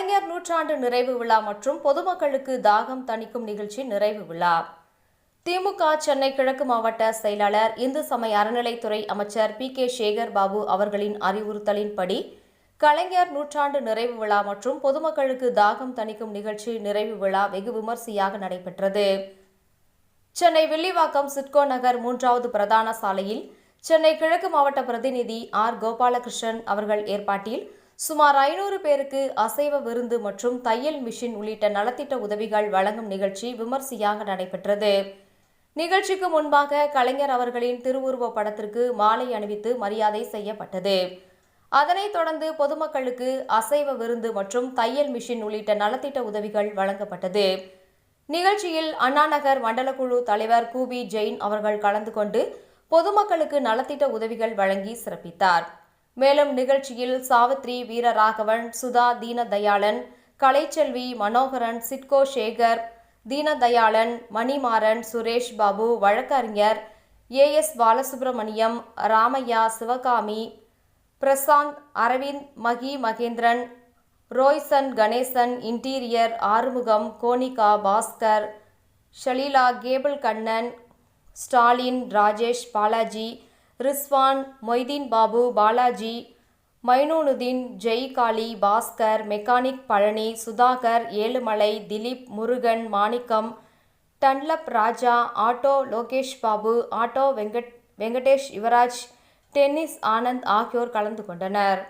கலைஞர் நூற்றாண்டு நிறைவு விழா மற்றும் பொதுமக்களுக்கு தாகம் தணிக்கும் நிகழ்ச்சி நிறைவு விழா. திமுக சென்னை கிழக்கு மாவட்ட செயலாளர் இந்து சமய அறநிலைத்துறை அமைச்சர் பி. கே. சேகர் பாபு அவர்களின் அறிவுறுத்தலின்படி கலைஞர் நூற்றாண்டு நிறைவு விழா மற்றும் பொதுமக்களுக்கு தாகம் தணிக்கும் நிகழ்ச்சி நிறைவு விழா வெகு விமர்சையாக நடைபெற்றது. சென்னை வில்லிவாக்கம் சிட்கோ நகர் மூன்றாவது பிரதான சாலையில் சென்னை கிழக்கு மாவட்ட பிரதிநிதி ஆர். கோபாலகிருஷ்ணன் அவர்கள் ஏற்பாட்டில் சுமார் ஐநூறு பேருக்கு அசைவ விருந்து மற்றும் தையல் மிஷின் உள்ளிட்ட நலத்திட்ட உதவிகள் வழங்கும் நிகழ்ச்சி விமர்சையாக நடைபெற்றது. நிகழ்ச்சிக்கு முன்பாக கலைஞர் அவர்களின் திருவுருவ படத்திற்கு மாலை அணிவித்து மரியாதை செய்யப்பட்டது. அதனைத் தொடர்ந்து பொதுமக்களுக்கு அசைவ விருந்து மற்றும் தையல் மிஷின் உள்ளிட்ட நலத்திட்ட உதவிகள் வழங்கப்பட்டது. நிகழ்ச்சியில் அண்ணாநகர் மண்டலக்குழு தலைவர் கூபி ஜெயின் அவர்கள் கலந்து கொண்டு பொதுமக்களுக்கு நலத்திட்ட உதவிகள் வழங்கி சிறப்பித்தார். மேலும் நிகழ்ச்சியில் சாவித்ரி வீரராகவன் சுதா தீனதயாளன் கலைச்செல்வி மனோகரன் சிட்கோ சேகர் தீனதயாளன் மணிமாறன் சுரேஷ் பாபு வழக்கறிஞர் A S Balasubramaniam Ramaiah Sivakami Prasanth Aravind Magi Mahendran Royson Ganesan interior Arumugam Konika Baskar Shaleela cable Kannan Stalin Rajesh Balaji Rizwan Moideen Babu Balaji Mainunuddin Jaikali Baskar mechanic Palani Sudhakar Ezhumalai Dilip Murugan Manickam Dunlop Raja auto Lokesh Babu auto Venkat Venkatesh Yuvaraj Dennis Anand ஆகியோர் கலந்து கொண்டனர்.